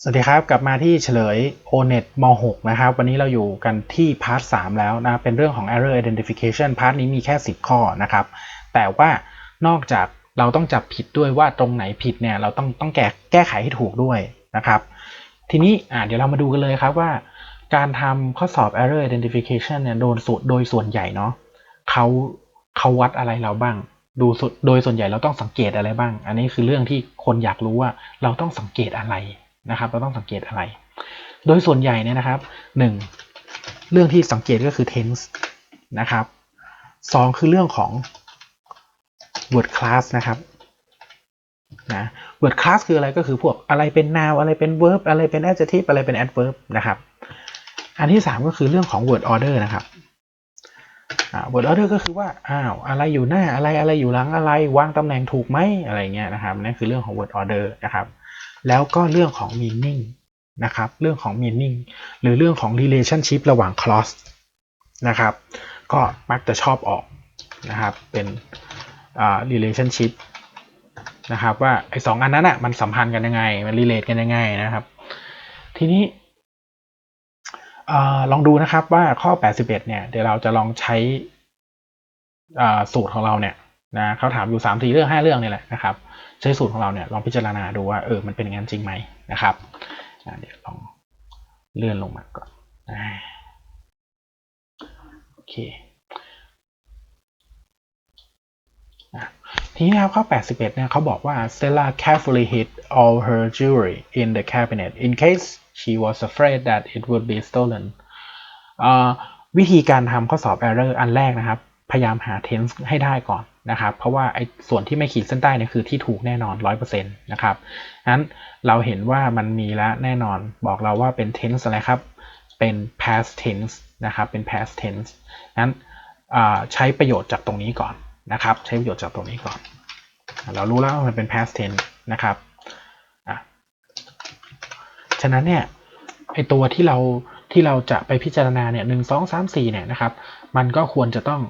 สวัสดีครับ กลับมาที่เฉลย ONET ม .6 นะครับ วันนี้เราอยู่กันที่พาร์ท 3 แล้วนะ เป็นเรื่องของ error identification พาร์ทนี้มีแค่ 10 ข้อนะครับ แต่ว่านอกจากเราต้องจับผิดด้วยว่าตรงไหนผิดเนี่ย เราต้องต้องแก้แก้ไขให้ถูกด้วยนะครับ ทีนี้อ่าเดี๋ยวเรามาดูกันเลยครับว่า การทำข้อสอบ error identification เนี่ยโดนสุดโดยส่วนใหญ่เนาะเขาเขาวัดอะไรเราบ้างดูสุดโดยส่วนใหญ่เราต้องสังเกตอะไรบ้าง อันนี้คือเรื่องที่คนอยากรู้ว่าเราต้องสังเกตอะไร นะครับ เราต้องสังเกตอะไร โดยส่วนใหญ่เนี่ยนะครับหนึ่งเรื่องที่สังเกตก็คือ tense นะครับสองคือเรื่องของ word class นะครับนะ word class คืออะไรก็คือพวกอะไรเป็น noun อะไรเป็น verb อะไรเป็น adjective อะไรเป็น adverb นะครับ อันที่สามก็คือเรื่องของ word order นะครับ word order ก็คือว่า อ้าว อะไรอยู่หน้า อะไร อะไรอยู่หลัง อะไร วางตำแหน่งถูกไหมอะไรเงี้ยนะครับ นั่นคือเรื่องของ word order นะครับ แล้วก็เรื่องของ meaning นะครับ เรื่องของ meaning หรือเรื่องของ relationship ระหว่าง clause นะครับ ก็มักจะชอบออกนะครับ เป็น relationship นะครับว่าไอ้สองอันนั้นอะมันสัมพันธ์กันยังไง มัน relate กันยังไงนะครับ ทีนี้ลองดูนะครับว่าข้อ 81 เนี่ย เดี๋ยวเราจะลองใช้สูตรของเราเนี่ยนะเขาถามอยู่3 4เรื่อง 5 เรื่องนี่แหละนะครับ ใช้สูตรของเราเนี่ยลองพิจารณาดูว่าเออมันเป็นอย่างนั้นจริงไหมนะครับเดี๋ยวลองเลื่อนลงมาก่อนโอเคทีนี้ครับข้อ 81 เนี่ยเขาบอกว่า Stella carefully hid all her jewelry in the cabinet in case she was afraid that it would be stolen วิธีการทำข้อสอบ error อันแรกนะครับ พยายามหา tense ให้ได้ก่อน นะครับเพราะว่าไอ้ส่วนที่ไม่ขีดเส้นใต้เนี่ยคือที่ถูกแน่นอน 100%นะครับนั้นเราเห็นว่ามันมีแล้วแน่นอนบอกเราว่าเป็น tense อะไรครับ เป็น past tense นะครับเป็น past tense นั้นใช้ประโยชน์จากตรงนี้ก่อนนะครับใช้ประโยชน์จากตรงนี้ก่อน เรารู้แล้วว่ามันเป็น past tense นะครับฉะนั้นเนี่ยไอตัวที่เราที่เราจะไปพิจารณาเนี่ยหนึ่งสองสามสี่เนี่ยนะครับ มันก็ควรจะต้อง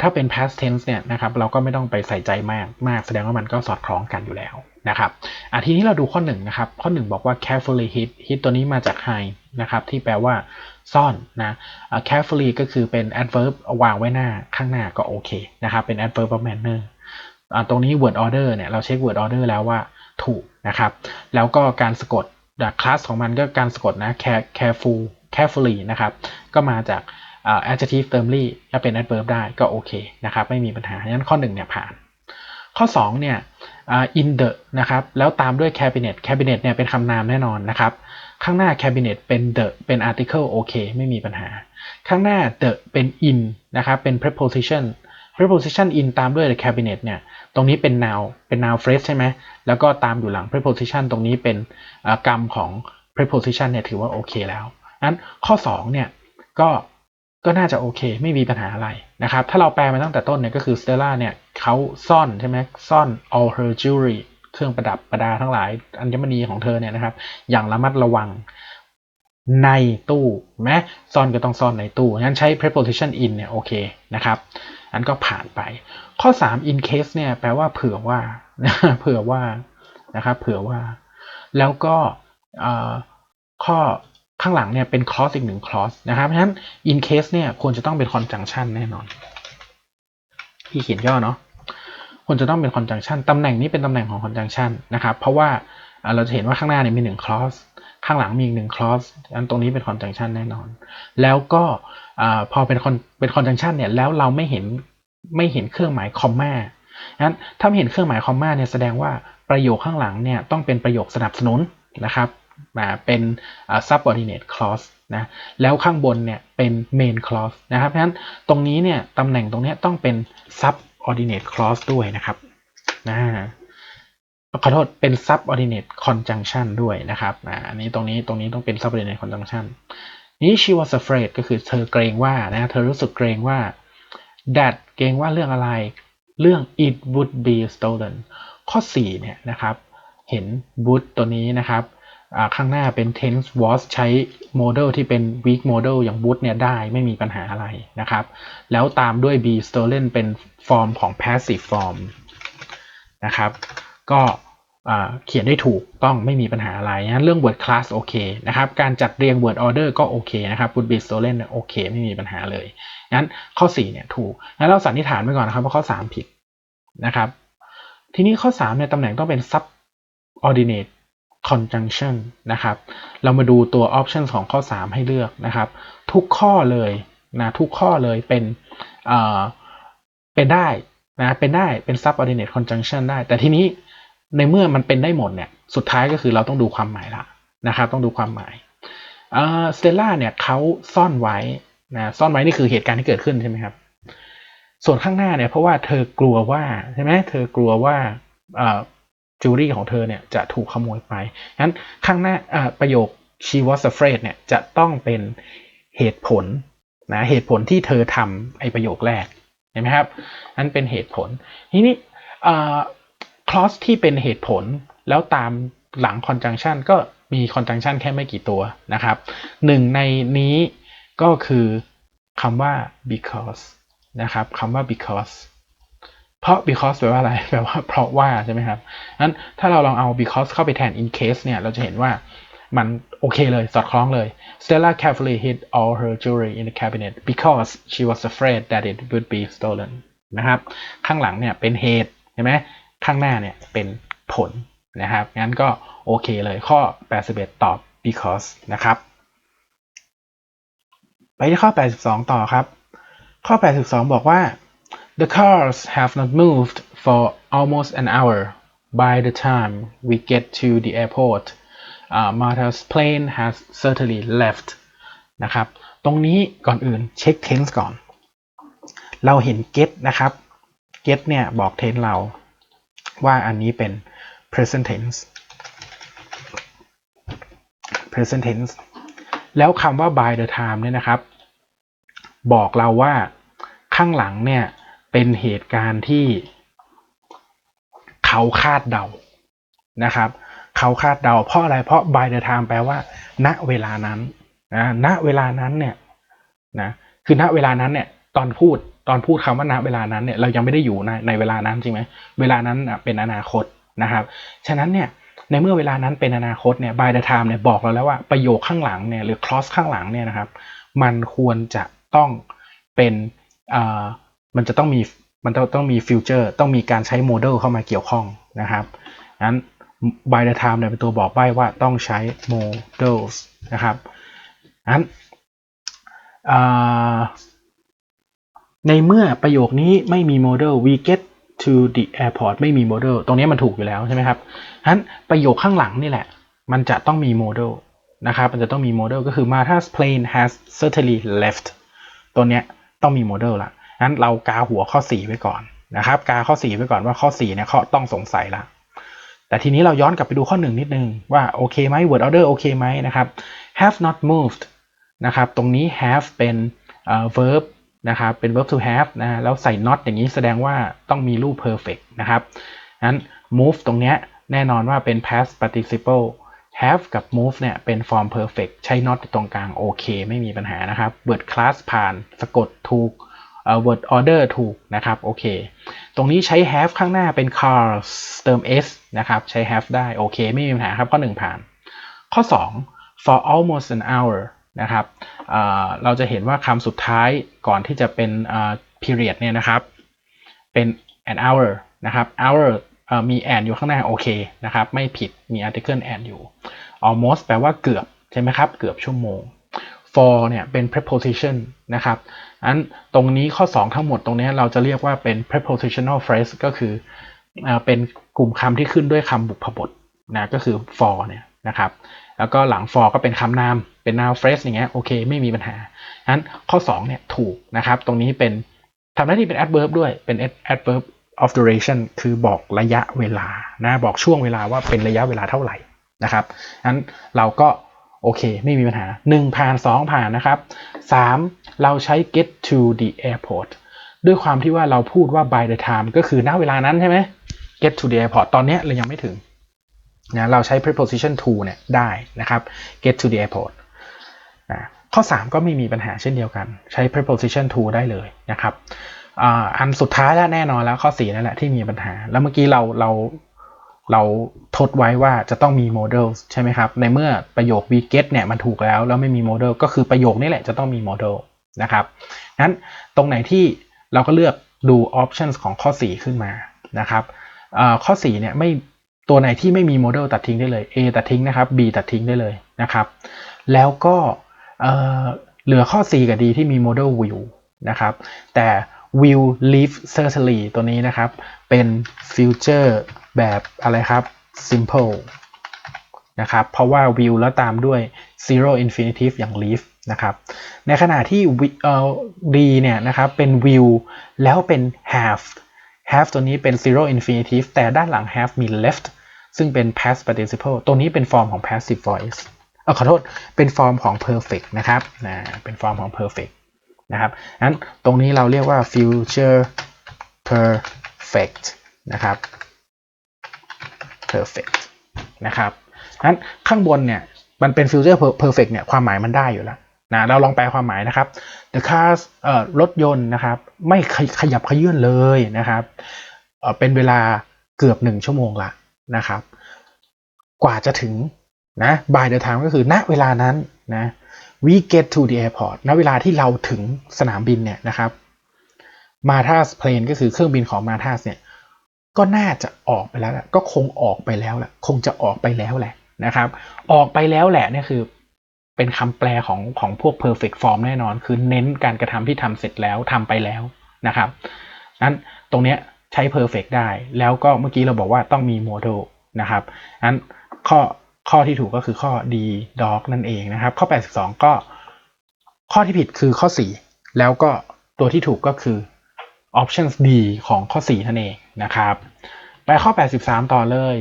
ถ้าเป็น past tense เนี่ยนะครับเราก็ไม่ต้องไปใส่ใจมากมาก แสดงว่ามันก็สอดคล้องกันอยู่แล้วนะครับอะทีนี้เราดูข้อ1นนะครับข้อ 1 บอกว่า carefully hid hid ตัวนี้มาจาก hide นะครับที่แปลว่าซ่อนนะ carefully ก็คือเป็น adverb วางไว้หน้าข้างหน้าก็โอเคนะครับเป็น adverb of manner ตรงนี้ word order เนี่ยเราเช็ค word order แล้วว่าถูกนะครับแล้วก็การสะกดคลาสของมันก็การสะกดนะ careful carefully นะครับก็มาจาก adjective termly จะเป็น adverb ได้ก็โอเคนะครับไม่มีปัญหางั้นข้อ1เนี่ยผ่าน ข้อ2เนี่ย in the นะครับแล้วตามด้วย cabinet cabinet เนี่ยเป็นคำนามแน่นอนนะครับข้างหน้า cabinet เป็น the เป็น article โอเคไม่มีปัญหา ข้างหน้า the เป็น in นะครับเป็น preposition preposition in ตามด้วย the cabinet เนี่ยตรงนี้เป็น noun เป็น noun phrase ใช่ไหมแล้วก็ตามอยู่หลัง preposition ตรงนี้เป็นกรรมของ preposition เนี่ยถือว่าโอเคแล้วนั้นข้อ2เนี่ยก็ ก็น่าจะโอเค ไม่มีปัญหาอะไรนะครับ ถ้าเราแปลมาตั้งแต่ต้นเนี่ยก็คือ Stella เนี่ยเขาซ่อนใช่ไหมซ่อน all her jewelry เครื่องประดับประดาทั้งหลายอัญมณีของเธอเนี่ยนะครับ อย่างระมัดระวังในตู้แม้ซ่อนก็ต้องซ่อนในตู้งั้นใช้ preposition in เนี่ยโอเคนะครับ อันก็ผ่านไป ข้อ 3 in case เนี่ยแปลว่าเผื่อว่า เผื่อว่านะครับ เผื่อว่า แล้วก็ข้อ ข้างหลังเนี่ยเป็น clause อีกหนึ่ง clause นะครับ เพราะฉะนั้น in case เนี่ยควรจะต้องเป็น conjunction แน่นอน ที่เขียนย่อเนาะควรจะต้องเป็น conjunction ตำแหน่งนี้เป็นตำแหน่งของ conjunction นะครับ เพราะว่าเราจะเห็นว่าข้างหน้าเนี่ยมีหนึ่ง clause ข้างหลังมีอีกหนึ่ง clause อันตรงนี้เป็น conjunction แน่นอน แล้วก็พอเป็นเป็น conjunction เนี่ยแล้วเราไม่เห็นไม่เห็นเครื่องหมาย comma นั้นถ้าเห็นเครื่องหมาย comma เนี่ยแสดงว่าประโยคข้างหลังเนี่ยต้องเป็นประโยคสนับสนุนนะครับ มาเป็น subordinate clause นะแล้วข้างบนเนี่ยเป็น main clause นะครับเพราะฉะนั้นตรงนี้เนี่ยตำแหน่งตรงนี้ต้องเป็น subordinate clause ด้วยนะครับนะขอโทษเป็น subordinate conjunction ด้วยนะครับอันนี้ตรงนี้ตรงนี้ต้องเป็น subordinate conjunction นี้ she was afraid ก็คือเธอเกรงว่านะเธอรู้สึกเกรงว่า that เกรงว่าเรื่องอะไร เรื่อง it would be stolen ข้อ 4 เนี่ยนะครับ เห็น would ตัวนี้นะครับ ข้างหน้าเป็น tense was ใช้โมเดลที่เป็น weak model อย่าง would เนี่ยได้ไม่มีปัญหาอะไรนะครับ แล้วตามด้วย be stolen เป็นฟอร์มของ passive form นะครับ ก็เขียนได้ถูกต้องไม่มีปัญหาอะไรนะเรื่อง word class โอเคนะครับ การจัดเรียง word order ก็โอเคนะครับ would be stolen โอเค ไม่มีปัญหาเลยงั้นข้อ4เนี่ยถูกงั้นเราสันนิษฐานไว้ก่อนนะครับว่าข้อ 3 ผิดนะครับ ทีนี้ข้อ3เนี่ยตำแหน่งต้องเป็น subordinate conjunction นะครับ เรามาดูตัว option ของข้อ 3 ให้เลือกนะครับ ทุกข้อเลยนะทุกข้อเลยเป็นเอ่อเป็นได้นะเป็นได้เป็น subordinate conjunction ได้ แต่ทีนี้ในเมื่อมันเป็นได้หมดเนี่ยสุดท้ายก็คือเราต้องดูความหมายละนะครับ ต้องดูความหมายเอ่อสเตลล่าเนี่ยเขาซ่อนไว้นะซ่อนไว้นี่คือเหตุการณ์ที่เกิดขึ้นใช่ไหมครับ ส่วนข้างหน้าเนี่ยเพราะว่าเธอกลัวว่าใช่ไหมเธอกลัวว่า เอ่อจูรี่ของเธอเนี่ยจะถูกขโมยไปงั้นข้างหน้าประโยค she was afraid เนี่ยจะต้องเป็นเหตุผลนะเหตุผลที่เธอทำไอประโยคแรกเห็นไหมครับนั่นเป็นเหตุผล ทีนี้ clause ที่เป็นเหตุผลแล้วตามหลัง conjunction ก็มี conjunction แค่ไม่กี่ตัวนะครับหนึ่งในนี้ก็คือคำว่า because นะครับคำว่า because เพราะ because แปลว่าอะไร แปลว่าเพราะว่าใช่ไหมครับนั้นถ้าเราลองเอา because เข้าไปแทน in case เนี่ย เราจะเห็นว่ามันโอเคเลย สอดคล้องเลย Stella carefully hid all her jewelry in the cabinet because she was afraid that it would be stolen นะครับ ข้างหลังเนี่ยเป็นเหตุเห็นไหมข้างหน้าเนี่ยเป็นผลนะครับ งั้นก็โอเคเลยข้อ 81 ตอบ because นะครับ ไปที่ข้อ 82 ต่อครับ ข้อ 82 บอกว่า the cars have not moved for almost an hour by the time we get to the airport uh, Martha's plane has certainly left นะครับ ตรงนี้ก่อนอื่นเช็ค tense ก่อน เราเห็น get นะครับ get เนี่ยบอก tense เราว่าอันนี้เป็น present tense present tense แล้วคำว่า by the time เนี่ยนะครับ บอกเราว่าข้างหลังเนี่ย เป็นเหตุการณ์ที่เขาคาดเดานะครับ เขาคาดเดาเพราะอะไรเพราะ by the time แปลว่า ณเวลานั้นนะณเวลานั้นเนี่ยนะคือณเวลานั้นเนี่ย ตอนพูดตอนพูดคำว่าณเวลานั้นเนี่ยเรายังไม่ได้อยู่ในในเวลานั้นจริงไหมเวลานั้นเป็นอนาคตนะครับ ฉะนั้นเนี่ยในเมื่อเวลานั้นเป็นอนาคตเนี่ย by the time เนี่ยบอกเราแล้วว่าประโยคข้างหลังเนี่ยหรือ clause ข้างหลังเนี่ยนะครับ มันควรจะต้องเป็นอ่า มันจะต้องมีมันต้องมีฟิวเจอร์ต้องมีการใช้โมเดลเข้ามาเกี่ยวข้องนะครับนั้น by the time เนี่ยเป็นตัวบอกใบ้ว่าต้องใช้ models นะครับนั้นในเมื่อประโยคนี้ไม่มีโมเดล we get to the airport ไม่มีโมเดลตรงนี้มันถูกอยู่แล้วใช่ไหมครับนั้นประโยคข้างหลังนี่แหละ มันจะต้องมีโมเดลนะครับ มันจะต้องมีโมเดลก็คือ Martha's plane has certainly left ตัวเนี้ยต้องมีโมเดลละ นั้นเรากาหัวข้อ 4 ไว้ก่อนนะครับ กาข้อ 4 ไว้ก่อนว่าข้อ4เนี่ยเข้อต้องสงสัยละแต่ทีนี้เราย้อนกลับไปดูข้อ 1 นิดนึงว่าโอเคไหม word order โอเคไหมนะครับ have not moved นะครับ ตรงนี้ have เป็น verb นะครับ เป็น verb to have นะแล้วใส่ not อย่างนี้แสดงว่าต้องมีรูป perfect นะครับนั้น move ตรงเนี้ยแน่นอนว่าเป็น past participle have กับ move เนี่ยเป็น form perfect ใช้ not ตรงกลางโอเค ไม่มีปัญหานะครับ word class ผ่านสะกดถูก word order ถูกนะครับโอเค ตรงนี้ใช้ have ข้างหน้าเป็น cars เติม s นะครับ ใช้ have ได้โอเค ไม่มีปัญหาครับ ข้อ 1 ผ่าน ข้อ 2 for almost an hour นะครับเเราจะเห็นว่าคำสุดท้ายก่อนที่จะเป็น period เนี่ยนะครับ เป็น an hour นะครับ hour มี and อยู่ข้างหน้าโอเคนะครับ ไม่ผิดมี article and อยู่ almost แปลว่าเกือบ ใช่ไหมครับ เกือบชั่วโมง for เนี่ยเป็น preposition นะครับอันตรงนี้ข้อ 2 ทั้งหมดตรงนี้เราจะเรียกว่าเป็น prepositional phrase ก็คือเป็นกลุ่มคำที่ขึ้นด้วยคำบุพบทนะก็คือ for เนี่ยนะครับแล้วก็หลัง for ก็เป็นคำนามเป็น noun phrase อย่างเงี้ยโอเคไม่มีปัญหาอันข้อ2เนี่ยถูกนะครับตรงนี้เป็นทำหน้าที่เป็น adverb ด้วยเป็น adverb of duration คือบอกระยะเวลานะบอกช่วงเวลาว่าเป็นระยะเวลาเท่าไหร่นะครับนั้นเราก็ โอเค ไม่มีปัญหา 1 ผ่าน 2 ผ่านนะครับ 3 เราใช้ get to the airport ด้วยความที่ว่าเราพูดว่า by the time ก็คือณเวลานั้นใช่ไหม get to the airport ตอนนี้เรายังไม่ถึงนะเราใช้ preposition to เนี่ยได้นะครับ get to the airport นะข้อ 3 ก็ไม่มีปัญหาเช่นเดียวกัน ใช้ preposition to ได้เลยนะครับอันสุดท้ายแล้วแน่นอนแล้วข้อ 4 นั่นแหละที่มีปัญหา แล้วเมื่อกี้เราเรา เราทดไว้ว่าจะต้องมี model ใช่ไหมครับ ในเมื่อประโยค we get เนี่ยมันถูกแล้ว แล้วไม่มี model ก็คือประโยคนี้แหละจะต้องมี model นะครับงั้นตรงไหนที่เราก็เลือกดู options ของข้อ 4 ขึ้นมานะครับเอ่อข้อ4เนี่ยไม่ตัวไหนที่ไม่มี model ตัดทิ้งได้เลย A ตัดทิ้งนะครับ B ตัดทิ้งได้เลยนะครับ แล้วก็เหลือข้อ C กับ D ที่มี model will นะครับแต่ will leave certainly ตัวนี้นะครับ เป็น future แบบอะไรครับ simple นะครับ เพราะว่า will แล้วตามด้วย zero infinitive อย่าง leave นะครับ ในขณะที่ wi- เอ่อ D เนี่ยนะครับ เป็น will แล้วเป็น have have ตัวนี้เป็น zero infinitive แต่ด้านหลัง have มี left ซึ่งเป็น past participle ตัวนี้เป็นฟอร์มของ passive voice เออขอโทษ เป็นฟอร์มของ perfect นะครับนะเป็นฟอร์มของ perfect นะครับนั้นตรงนี้เราเรียกว่า future perfect นะครับ perfect นะครับนั้นข้างบนเนี่ยมันเป็น future perfect เนี่ยความหมายมันได้อยู่แล้วนะเราลองแปลความหมายนะครับ the cars เอ่อรถยนต์นะครับ ไม่ขยับขยื่นเลยนะครับเเป็นเวลาเกือบหนึ่งชั่วโมงละนะครับ กว่าจะถึงนะ by the time ก็คือณเวลานั้นนะ we get to the airport ณเวลาที่เราถึงสนามบินเนี่ยนะครับมาท a s plane ก็คือเครื่องบินของมาท a s เนี่ย ก็น่าจะออกไปแล้วแหละก็คงออกไปแล้วแหละคงจะออกไปแล้วแหละนะครับ ออกไปแล้วแหละนี่คือ เป็นคำแปลของของพวก perfect form แน่นอน คือเน้นการกระทำที่ทำเสร็จแล้วทำไปแล้วนะครับนั้นตรงเนี้ยใช้ perfect ได้ แล้วก็เมื่อกี้เราบอกว่าต้องมี model นะครับนั้นข้อข้อที่ถูกก็คือข้อ D dog นั่นเองนะครับ ข้อ 82 ก็ข้อที่ผิดคือข้อ 4 แล้วก็ตัวที่ถูกก็คือ options D ของข้อ 4 นั่นเอง นะครับ ไปข้อ 83 ต่อเลย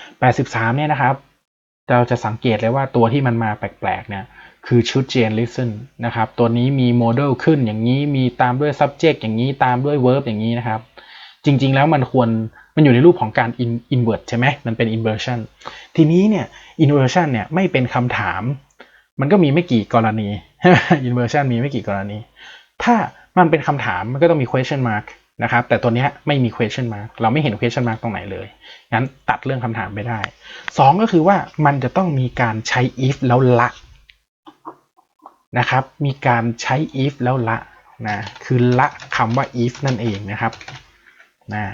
83 เนี่ยนะครับ เราจะสังเกตเลยว่าตัวที่มันมาแปลกๆเนี่ยคือชุด Jane listen นะครับ ตัวนี้มี model ขึ้นอย่างนี้มีตามด้วย subject อย่างนี้ตามด้วย verb อย่างนี้นะครับ จริงๆแล้วมันควรมันอยู่ในรูปของการ in invert ใช่ไหมมันเป็น inversion ทีนี้เนี่ย inversion เนี่ยไม่เป็นคำถาม มันก็มีไม่กี่กรณี inversion มีไม่กี่กรณี ถ้ามันเป็นคำถามมันก็ต้องมี question mark นะครับ แต่ตัวนี้ไม่มี question mark เราไม่เห็น question mark ตรงไหนเลย งั้นตัดเรื่องคำถามไปได้สองก็คือว่ามันจะต้องมีการใช้ if แล้วละนะครับ มีการใช้ if แล้วละนะ คือละคำว่า if นั่นเองนะครับนะ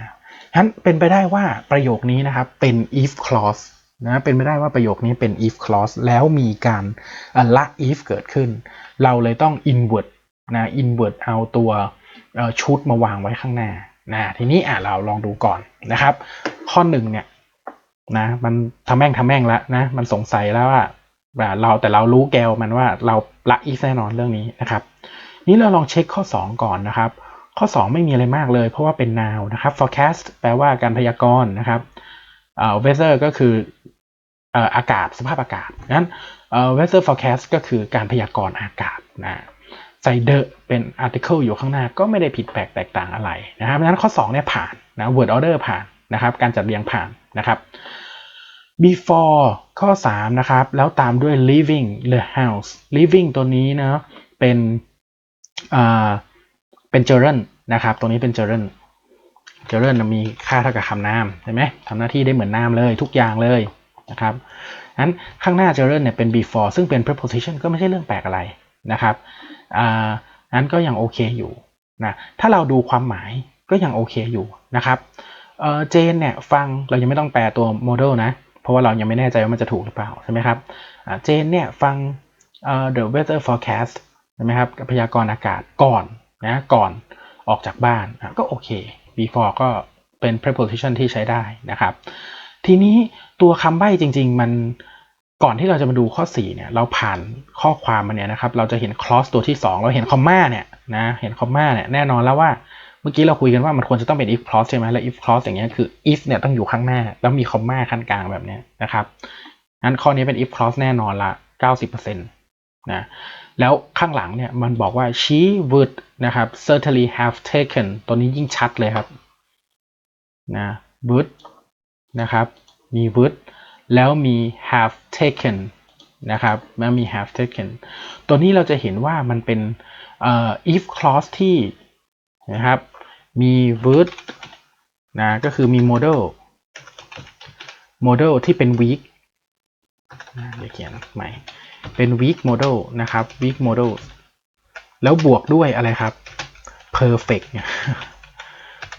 งั้นเป็นไปได้ว่าประโยคนี้นะครับเป็น if clause นะเป็นไปได้ว่าประโยคนี้เป็น if clause แล้วมีการละ if เกิดขึ้น เราเลยต้อง invert นะ invert เอาตัว ชุดมาวางไว้ข้างหน้านะทีนี้อะเราลองดูก่อนนะครับ ข้อหนึ่งเนี่ยนะมันทำแม่งทำแม่งแล้วนะมันสงสัยแล้วว่าเราแต่เรารู้แกวมันว่าเราละ if แน่นอนเรื่องนี้นะครับ นี้เราลองเช็คข้อ 2 ก่อนนะครับ ข้อ 2 ไม่มีอะไรมากเลย เพราะว่าเป็น noun นะครับ forecast แปลว่าการพยากรณ์นะครับเอ่อ weather ก็คืออากาศสภาพอากาศงั้นเอ่อ weather forecast ก็คือการพยากรณ์อากาศนะ ใส่ the เป็น article อยู่ข้างหน้าก็ไม่ได้ผิดแปลกแตกต่างอะไรนะครับงั้นข้อ2เนี่ยผ่านนะ word order ผ่านนะครับ การจัดเรียงผ่านนะครับ before ข้อ3นะครับ แล้วตามด้วย leaving the house leaving ตัวนี้นะเป็นอ่าเป็น gerund นะครับตรงนี้เป็น gerund gerund มีค่าเท่ากับคำนามใช่ไหมทำหน้าที่ได้เหมือนนามเลยทุกอย่างเลยนะครับนั้นข้างหน้า gerund เนี่ยเป็น before ซึ่งเป็น preposition ก็ไม่ใช่เรื่องแปลกอะไรนะครับ อ่านั้นก็ยังโอเคอยู่นะถ้าเราดูความหมายก็ยังโอเคอยู่นะครับเออเจนเนี่ยฟังเรายังไม่ต้องแปลตัว model นะ เพราะว่าเรายังไม่แน่ใจว่ามันจะถูกหรือเปล่าใช่ไหมครับเจนเนี่ยฟังเอ่อ the weather forecast ใช่ไหมครับพยากรณ์อากาศก่อนนะก่อนออกจากบ้านอะก็โอเค before ก็เป็น preposition ที่ใช้ได้นะครับ ทีนี้ตัวคำใบ้จริง ๆ มัน ก่อนที่เราจะมาดูข้อ4เนี่ยเราผ่านข้อความมาเนี่ยนะครับเราจะเห็น clause ตัวที่ 2 เราเห็นคอมมาเนี่ยนะเห็นคอมมาเนี่ยแน่นอนแล้วว่าเมื่อกี้เราคุยกันว่ามันควรจะต้องเป็น if clause ใช่ไหมแล้ว if clause อย่างเงี้ยคือ if เนี่ยต้องอยู่ข้างหน้า แล้วมีคอมมาขั้นกลางแบบเนี้ยนะครับงั้นข้อนี้เป็น if clause แน่นอนละ 90%นะแล้วข้างหลังเนี่ยมันบอกว่า she would นะครับ certainly have taken ตัวนี้ยิ่งชัดเลยครับนะ would นะครับมี would แล้วมี have taken นะครับแล้วมี have taken ตัวนี้เราจะเห็นว่ามันเป็น if clause ที่นะครับมี would นะก็คือมี model model ที่เป็น weak อ่าเดี๋ยวเขียนใหม่เป็น weak model นะครับ weak model แล้วบวกด้วยอะไรครับ perfect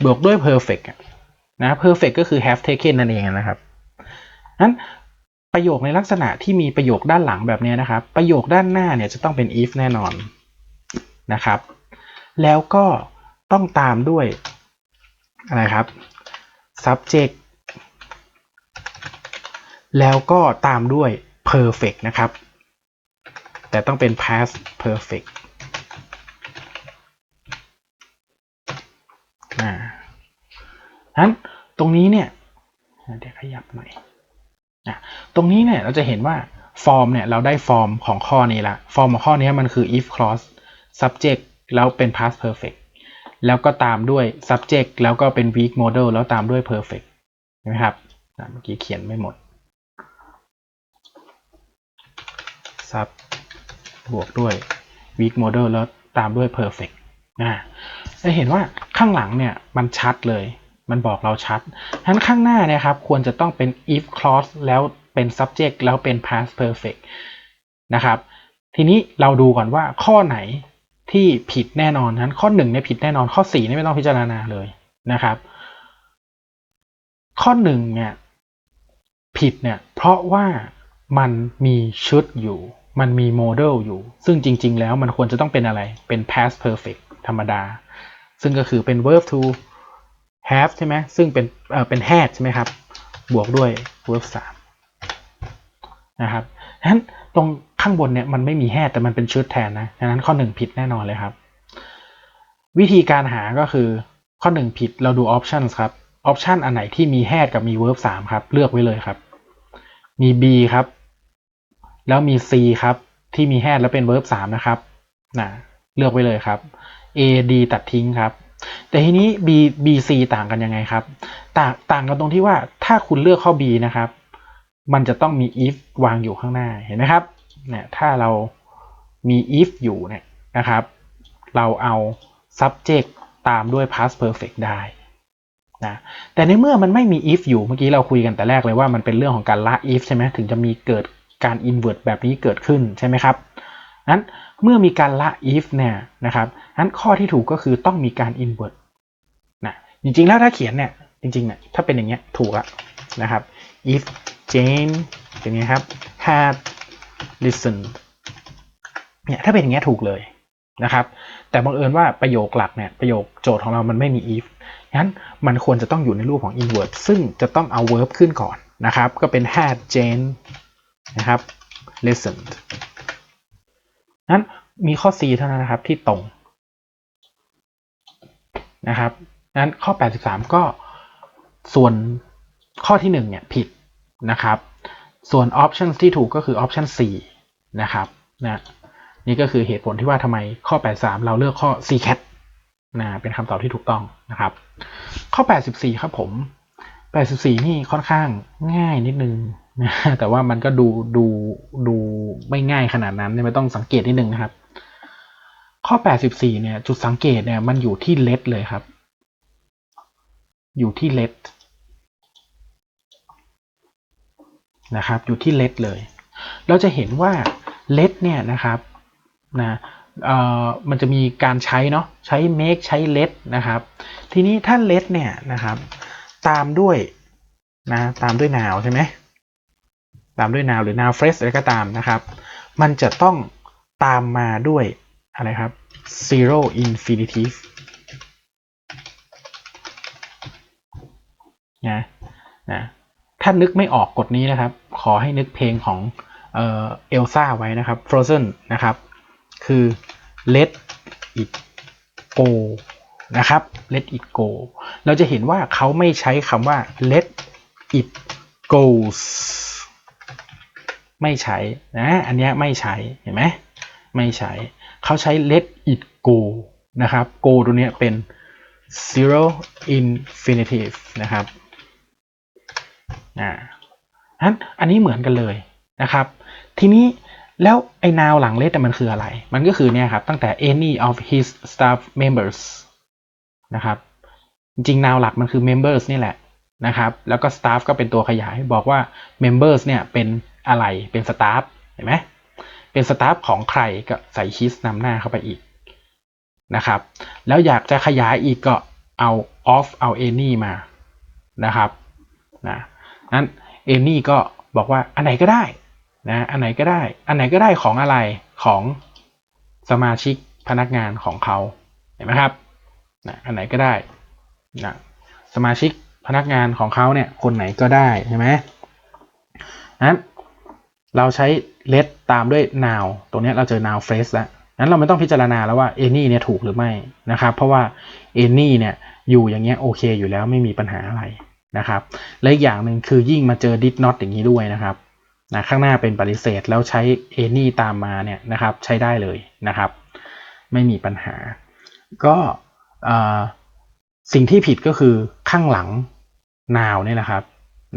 บวกด้วย perfect นะ perfect ก็คือ have taken นั่นเองนะครับ นั้นประโยคในลักษณะที่มีประโยคด้านหลังแบบนี้นะครับ ประโยคด้านหน้าเนี่ยจะต้องเป็น if แน่นอนนะครับ แล้วก็ต้องตามด้วยอะไรครับ subject แล้วก็ตามด้วย perfect นะครับ แต่ต้องเป็น past perfect อ่านั้นตรงนี้เนี่ย เดี๋ยวขยับหน่อย อะตรงนี้เนี่ยเราจะเห็นว่าฟอร์มเนี่ยเราได้ฟอร์มของข้อนี้ละฟอร์มของข้อนี้มันคือ if clause subject แล้วเป็น past perfect แล้วก็ตามด้วย subject แล้วก็เป็น weak model แล้วตามด้วย perfect เห็นไหมครับเมื่อกี้เขียนไม่หมด sub บวกด้วย weak model แล้วตามด้วย perfect นะจะเห็นว่าข้างหลังเนี่ยมันชัดเลย มันบอกเราชัดฉะนั้นข้างหน้านี่ยครับควรจะต้องเป็น if clause แล้วเป็น subject แล้วเป็น past perfect นะครับ ทีนี้เราดูก่อนว่าข้อไหนที่ผิดแน่นอนนั้นข้อ1เนี่ยผิดแน่นอนข้อ4เนี่ยไม่ต้องพิจารณาเลยนะครับ ข้อ1เนี่ยผิดเนี่ยเพราะว่ามันมีชุดอยู่ มันมีโมเดลอยู่ ซึ่งจริง ๆ แล้วมันควรจะต้องเป็นอะไรเป็น past perfect ธรรมดา ซึ่งก็คือเป็น verb to have ใช่ไหมซึ่งเป็นเอ่อเป็น had ใช่ไหมครับ บวกด้วย verb 3นะครับฉะนั้นตรงข้างบนเนี่ยมันไม่มี had แต่มันเป็นชุดแทนนะฉะนั้นข้อ 1 ผิดแน่นอนเลยครับ วิธีการหาก็คือข้อ 1 ผิดเราดู options ครับ option อันไหนที่มี had กับมี verb 3ครับ เลือกไว้เลยครับ มี b ครับ แล้วมี c ครับ ที่มี had แล้วเป็น verb 3นะครับนะเลือกไว้เลยครับ a d ตัดทิ้งครับ แต่ทีนี้ b b c ต่างกันยังไงครับ ต่างต่างกันตรงที่ว่าถ้าคุณเลือกข้อ b นะครับ มันจะต้องมี if วางอยู่ข้างหน้าเห็นไหมครับเนี่ยถ้าเรามี if อยู่เนี่ยนะครับ เราเอา subject ตามด้วย past perfect ได้นะแต่ในเมื่อมันไม่มี if อยู่เมื่อกี้เราคุยกันแต่แรกเลยว่ามันเป็นเรื่องของการละ if ใช่ไหมถึงจะมีเกิดการ invert แบบนี้เกิดขึ้นใช่ไหมครับนั้น เมื่อมีการละ if เนี่ยนะครับนั้นข้อที่ถูกก็คือต้องมีการ invert นะจริงๆแล้วถ้าเขียนเนี่ยจริงๆเนี่ยถ้าเป็นอย่างเงี้ยถูกละนะครับ if Jane เป็นไงครับ had listened เนี่ยถ้าเป็นอย่างเงี้ยถูกเลยนะครับ แต่บังเอิญว่าประโยคหลักเนี่ยประโยคโจทย์ของเรามันไม่มี if งั้นมันควรจะต้องอยู่ในรูปของ invert ซึ่งจะต้องเอา verb ขึ้นก่อนนะครับ ก็เป็น had Jane นะครับ listened นั้นมีข้อ C เท่านั้นนะครับที่ตรงนะครับนั้นข้อ 83 ก็ส่วนข้อที่ 1 เนี่ยผิดนะครับ ส่วน option ที่ถูกก็คือ option C นะครับนะนี่ก็คือเหตุผลที่ว่าทำไมข้อ 83 เราเลือกข้อ C cat นะเป็นคำตอบที่ถูกต้องนะครับ ข้อ 84 ครับผม 84 นี่ค่อนข้างง่ายนิดนึง นะแต่ว่ามันก็ดูดูดูไม่ง่ายขนาดนั้นไม่ต้องสังเกตนิดนึงนะครับ ข้อ 84 เนี่ย จุดสังเกตเนี่ยมันอยู่ที่ let เลยครับ อยู่ที่ let นะครับ อยู่ที่ let เลย เราจะเห็นว่า let เนี่ยนะครับนะเอ่อมันจะมีการใช้เนาะใช้ make ใช้ let นะครับ ทีนี้ถ้า let เนี่ยนะครับ ตามด้วยนะตามด้วย now ใช่ไหม ตามด้วย now หรือ now phrase อะไรก็ตามนะครับ มันจะต้องตามมาด้วยอะไรครับ zero infinitive นะนะถ้านึกไม่ออกกฎนี้นะครับ ขอให้นึกเพลงของเอ่อเอลซ่าไว้นะครับ Frozen นะครับ คือ let it go นะครับ let it go เราจะเห็นว่าเขาไม่ใช้คำว่า let it goes ไม่ใช้นะอันนี้ไม่ใช้เห็นไหมไม่ใช้เขาใช้ let it go นะครับ go ตัวนี้เป็น zero infinitive นะครับอ่าอันอันนี้เหมือนกันเลยนะครับ ทีนี้แล้วไอ้ now หลัง let มันคืออะไร มันก็คือเนี่ยครับตั้งแต่ any of his staff members นะครับจริง now หลักมันคือ members นี่แหละนะครับ แล้วก็ staff ก็เป็นตัวขยายบอกว่า members เนี่ยเป็น อะไรเป็น staff เห็นไหมเป็น staff ของใครก็ใส่ชีสนำหน้าเข้าไปอีกนะครับ แล้วอยากจะขยายอีกก็เอา off เอา any มานะครับนะนั้น any ก็บอกว่าอันไหนก็ได้นะอันไหนก็ได้ อันไหนก็ได้ของอะไรของสมาชิกพนักงานของเขาเห็นไหมครับนะอันไหนก็ได้นะสมาชิกพนักงานของเขาเนี่ยคนไหนก็ได้ใช่ไหมนั้น เราใช้ let ตามด้วย now ตรงนี้เราเจอ now phrase แล้วนั้นเราไม่ต้องพิจารณาแล้วว่า any เนี่ยถูกหรือไม่นะครับ เพราะว่า any เนี่ยอยู่อย่างเงี้ยโอเคอยู่แล้วไม่มีปัญหาอะไรนะครับ และอีกอย่างหนึ่งคือยิ่งมาเจอ did not อย่างนี้ด้วยนะครับนะข้างหน้าเป็นปฏิเสธแล้วใช้ any ตามมาเนี่ยนะครับใช้ได้เลยนะครับ ไม่มีปัญหา ก็สิ่งที่ผิดก็คือข้างหลัง now นี่แหละครับ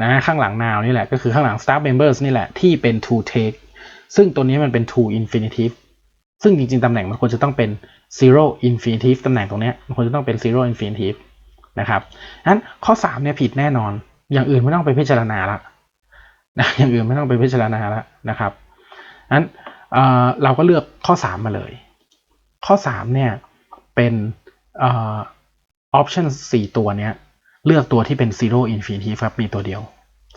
นะข้างหลัง now นี่แหละก็คือข้างหลัง staff members นี่แหละที่เป็น to take ซึ่งตัวนี้มันเป็น to infinitive ซึ่งจริงๆตำแหน่งมันควรจะต้องเป็น zero infinitive ตำแหน่งตรงนี้มันควรจะต้องเป็น zero infinitive นะครับนั้นข้อ3เนี่ยผิดแน่นอน อย่างอื่นไม่ต้องไปพิจารณาละนะอย่างอื่นไม่ต้องไปพิจารณาละนะครับนั้นเเราก็เลือกข้อ 3 มาเลย ข้อ 3 เนี่ยเป็นออ option 4ตัวเนี้ย เลือกตัวที่เป็น zero infinitive ครับมีตัวเดียว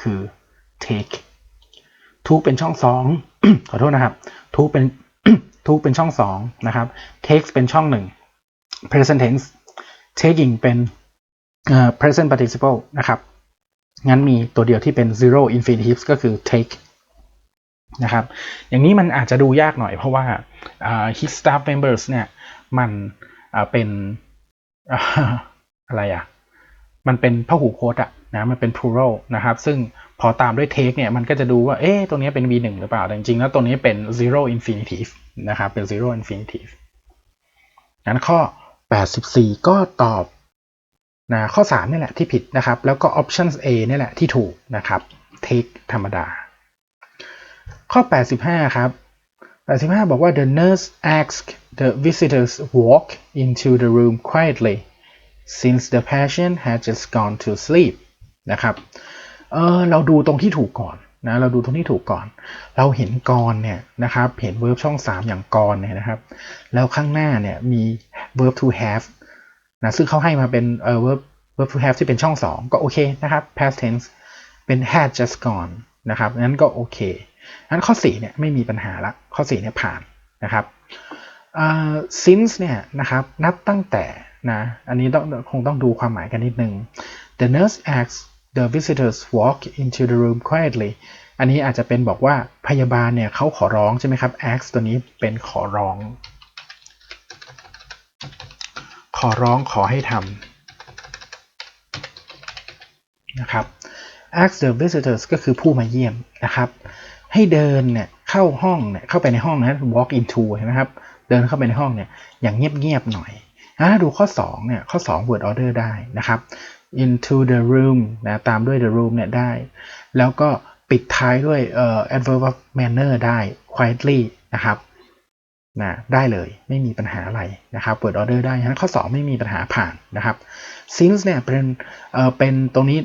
คือ take ทุกเป็นช่องสองขอโทษนะครับทุกเป็นทุกเป็นช่องสองนะครับ takes เป็นช่องหนึ่ง present tense taking เป็น present participle นะครับ งั้นมีตัวเดียวที่เป็น zero infinitive ก็คือ take นะครับ อย่างนี้มันอาจจะดูยากหน่อยเพราะว่า his staff members เนี่ย มันเป็นอะไรอะ มันเป็นพหูพจน์อะนะมันเป็น plural นะครับ ซึ่งพอตามด้วย take เนี่ยมันก็จะดูว่าเอ๊ะตรงนี้เป็น v1 หรือเปล่าแต่จริงๆแล้วตัวนี้เป็น zero infinitive นะครับเป็น zero infinitive งั้นข้อ 84 ก็ตอบนะข้อ 3 นี่แหละที่ผิดนะครับ แล้วก็ options A นี่แหละที่ถูกนะครับ take ธรรมดา ข้อ 85 ครับ 85 บอกว่า the nurse asked the visitors walk into the room quietly since the patient had just gone to sleep นะครับเออเราดูตรงที่ถูกก่อนนะเราดูตรงที่ถูกก่อน เราเห็นกรเนี่ยนะครับเห็น verb ช่อง 3 อย่างกรเนี่ยนะครับ แล้วข้างหน้าเนี่ยมี verb to have นะซึ่งเขาให้มาเป็นเออ verb verb to have ที่เป็นช่อง 2 ก็โอเคนะครับ past tense เป็น had just gone นะครับนั้นก็โอเคงั้นข้อ4เนี่ยไม่มีปัญหาละข้อ4เนี่ยผ่านนะครับอ่า since เนี่ยนะครับนับตั้งแต่ นะ อันนี้ต้องคงต้องดูความหมายกันนิดนึง the nurse asks the visitors walk into the room quietly อันนี้อาจจะเป็นบอกว่าพยาบาลเนี่ยเขาขอร้องใช่ไหมครับ ask ตัวนี้เป็นขอร้อง ขอร้องขอให้ทำนะครับ ask the visitors ก็คือผู้มาเยี่ยมนะครับ ให้เดินเนี่ยเข้าห้องเนี่ยเข้าไปในห้องนะ walk into เห็นไหมครับ เดินเข้าไปในห้องเนี่ยอย่างเงียบๆหน่อย ดูข้อ2เนี่ยข้อ 2 word order ได้นะครับ into the room นะตามด้วย the room เนี่ยได้ แล้วก็ปิดท้ายด้วยเอ่อ adverb of manner ได้ quietly นะครับนะได้เลยไม่มีปัญหาอะไรนะครับ word order ได้ฉะนั้นข้อ 2 ไม่มีปัญหาผ่านนะครับ since เนี่ยเป็นเอ่อเป็นตรงนี้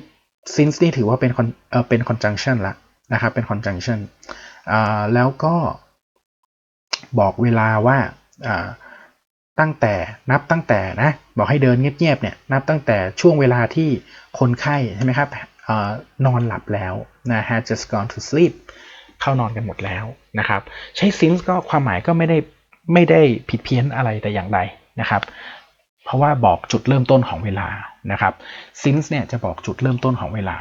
since นี่ถือว่าเป็นเอ่อเป็น conjunction ละนะครับเป็น conjunction อ่าแล้วก็บอกเวลาว่าอ่า ตั้งแต่นับตั้งแต่นะบอกให้เดินเงียบๆเนี่ยนับตั้งแต่ช่วงเวลาที่คนไข้ใช่ไหมครับออนอนหลับแล้วนะ had just gone to sleep เข้านอนกันหมดแล้วนะครับ ใช้ since ก็ความหมายก็ไม่ได้ไม่ได้ผิดเพี้ยนอะไรแต่อย่างใดนะครับ เพราะว่าบอกจุดเริ่มต้นของเวลานะครับ since เนี่ยจะบอกจุดเริ่มต้นของเวลา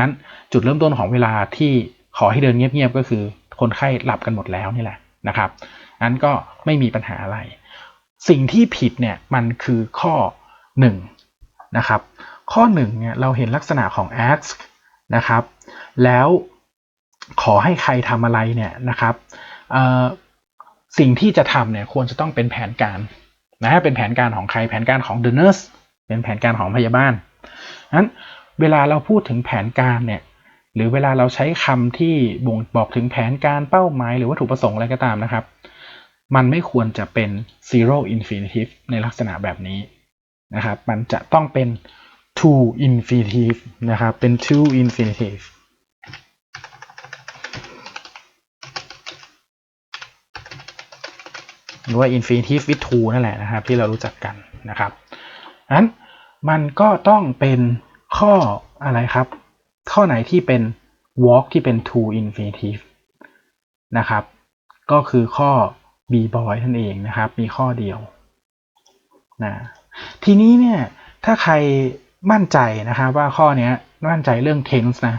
นั้นจุดเริ่มต้นของเวลาที่ขอให้เดินเงียบๆก็คือคนไข้หลับกันหมดแล้วนี่แหละนะครับนั้นก็ไม่มีปัญหาอะไร สิ่งที่ผิดเนี่ยมันคือข้อ 1 นะครับ ข้อ1เนี่ยเราเห็นลักษณะของ ask นะครับ แล้วขอให้ใครทำอะไรเนี่ยนะครับสิ่งที่จะทำเนี่ยควรจะต้องเป็นแผนการนะเป็นแผนการของใครแผนการของ the nurse เป็นแผนการของพยาบาลนั้นเวลาเราพูดถึงแผนการเนี่ยหรือเวลาเราใช้คำที่บ่งบอกถึงแผนการเป้าหมาย หรือวัตถุประสงค์อะไรก็ตามนะครับ มันไม่ควรจะเป็น zero infinitive ในลักษณะแบบนี้นะครับ มันจะต้องเป็น to infinitive นะครับ เป็น to infinitive หรือว่า infinitive with to นั่นแหละนะครับ ที่เรารู้จักกันนะครับนั้นมันก็ต้องเป็นข้ออะไรครับ ข้อไหนที่เป็น walk ที่เป็น to infinitive นะครับ ก็คือข้อ b boy นั่นเองนะครับ มีข้อเดียวนะทีนี้เนี่ยถ้าใครมั่นใจนะครับว่าข้อเนี้ยมั่นใจเรื่อง tense นะ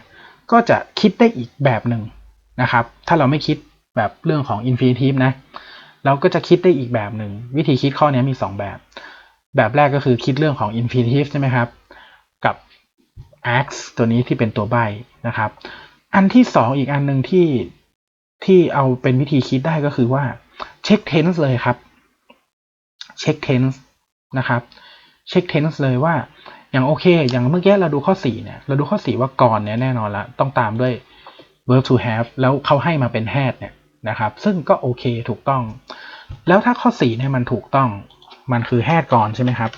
ก็จะคิดได้อีกแบบหนึ่งนะครับ ถ้าเราไม่คิดแบบเรื่องของ infinitive นะเราก็จะคิดได้อีกแบบหนึ่งวิธีคิดข้อนี้มี 2 แบบ แบบแรกก็คือคิดเรื่องของ infinitive ใช่ไหมครับ กับ ax ตัวนี้ที่เป็นตัวใบนะครับ อันที่ 2 อีกอันหนึ่งที่ที่เอาเป็นวิธีคิดได้ก็คือว่า เช็ค tense เลยครับเช็ค tense นะครับเช็ค tense เลยว่าอย่างโอเค อย่างเมื่อกี้เราดูข้อ 4 เนี่ย เราดูข้อ 4 ว่าก่อนเนี่ยแน่นอนละต้องตามด้วย verb to have แล้วเขาให้มาเป็น had เนี่ยนะครับ ซึ่งก็โอเคถูกต้อง แล้วถ้าข้อ 4 เนี่ยมันถูกต้อง มันคือ had ก่อนใช่ไหมครับ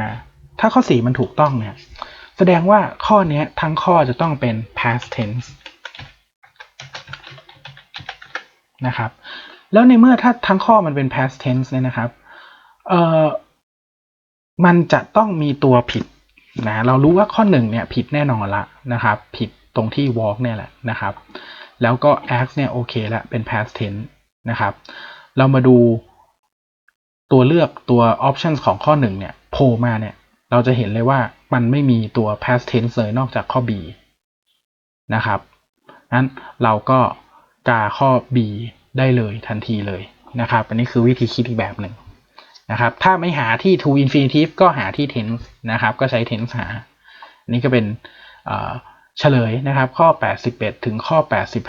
นะถ้าข้อ 4 มันถูกต้องเนี่ยแสดงว่าข้อนี้ทั้งข้อจะต้องเป็น past tense นะครับ แล้วในเมื่อถ้าทั้งข้อมันเป็น past tense เนี่ยนะครับ เอ่อ มันจะต้องมีตัวผิดนะ เรารู้ว่าข้อหนึ่งเนี่ยผิดแน่นอนละนะครับ ผิดตรงที่ walk เนี่ยแหละนะครับ แล้วก็ act เนี่ยโอเคละเป็น past tense นะครับ เรามาดูตัวเลือกตัว options ของข้อหนึ่งเนี่ยโผล่มาเนี่ย เราจะเห็นเลยว่ามันไม่มีตัว past tense เลยนอกจากข้อ B นะครับ นั้นเราก็กาข้อ B ได้เลยทันทีเลยนะครับ อันนี้คือวิธีคิดอีกแบบหนึ่งนะครับ ถ้าไม่หาที่ to infinitive ก็หาที่ tense นะครับ ก็ใช้ tense หา อันนี้ก็เป็นเฉลยนะครับ ข้อ 81 ถึงข้อ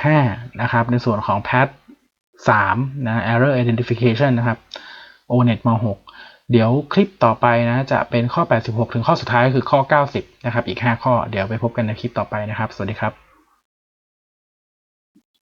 85 นะครับ ในส่วนของ past 3นะ error identification นะครับ onet ม .6 เดี๋ยวคลิปต่อไปนะ จะเป็นข้อ 86 ถึงข้อสุดท้ายคือข้อ 90 นะครับ อีก 5 ข้อ เดี๋ยวไปพบกันในคลิปต่อไปนะครับ สวัสดีครับ